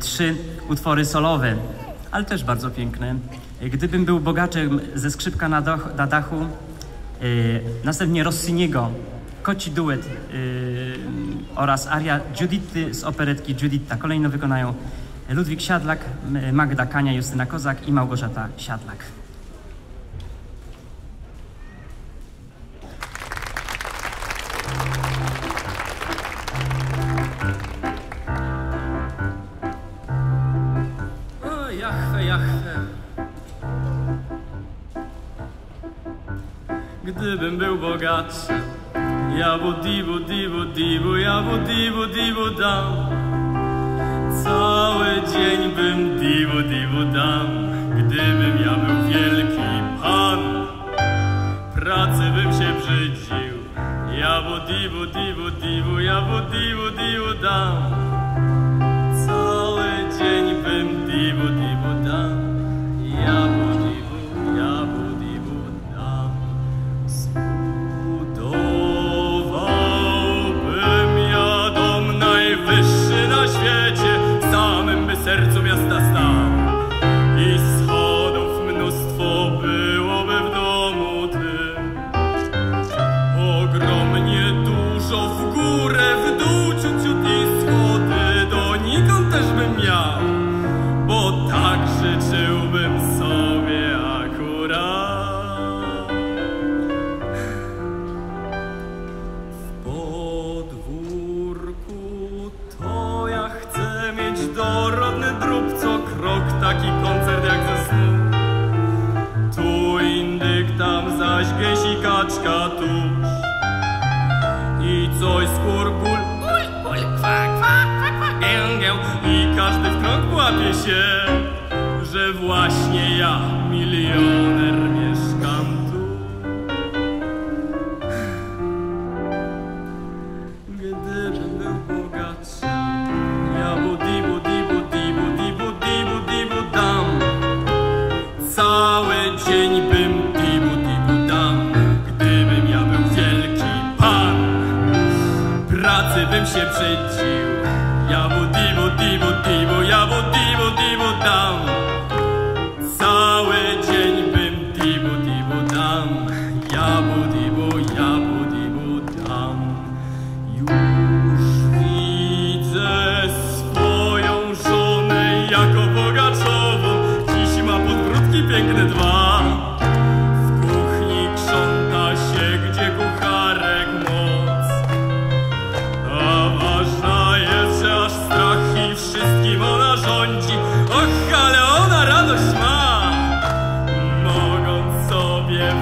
Trzy utwory solowe, ale też bardzo piękne. Gdybym był bogaczem ze skrzypka na, na dachu, y, następnie Rossiniego, Koci duet y, oraz aria Judity z operetki Juditta. Kolejno wykonają Ludwik Siadlak, Magda Kania, Justyna Kozak i Małgorzata Siadlak. Gdybym był bogatszy, ja bu dibu dibu dibu, ja bu dibu dibu dam. Cały dzień bym dibu dibu dam, gdybym ja był wielki pan. Pracy bym się brzydził, ja bu dibu dibu dibu, ja bu dibu dibu dam. Krok, taki koncert jak ze snu. Tu indyk, tam zaś gęś i kaczka tuż. I coś kur kul, kul, kul, kwa, kwa, kwa, kwa, gię. I każdy w krąg łapie się, że właśnie ja, milioner, się brzydził, ja bu dibu dibu dibu, ja bu dibu dibu dam.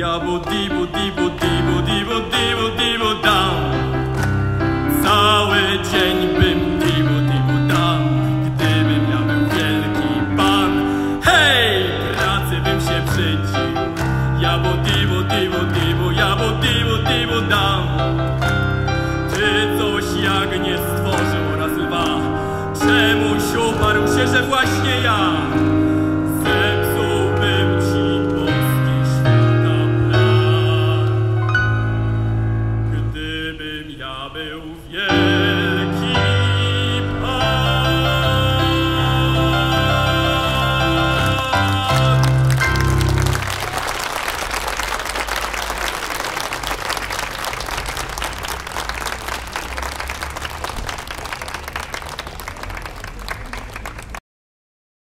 bogatszym, ja bu dibu dibu dibu dibu dibu dibu dam. Cały dzień bym dibu dibu dam, gdybym ja był wielki pan. Hej, pracy bym się brzydził, ja bu dibu dibu dibu, ja bu dibu dibu dam. Ty coś jak nie stworzył raz lwa, czemuś uparł się, że właśnie ja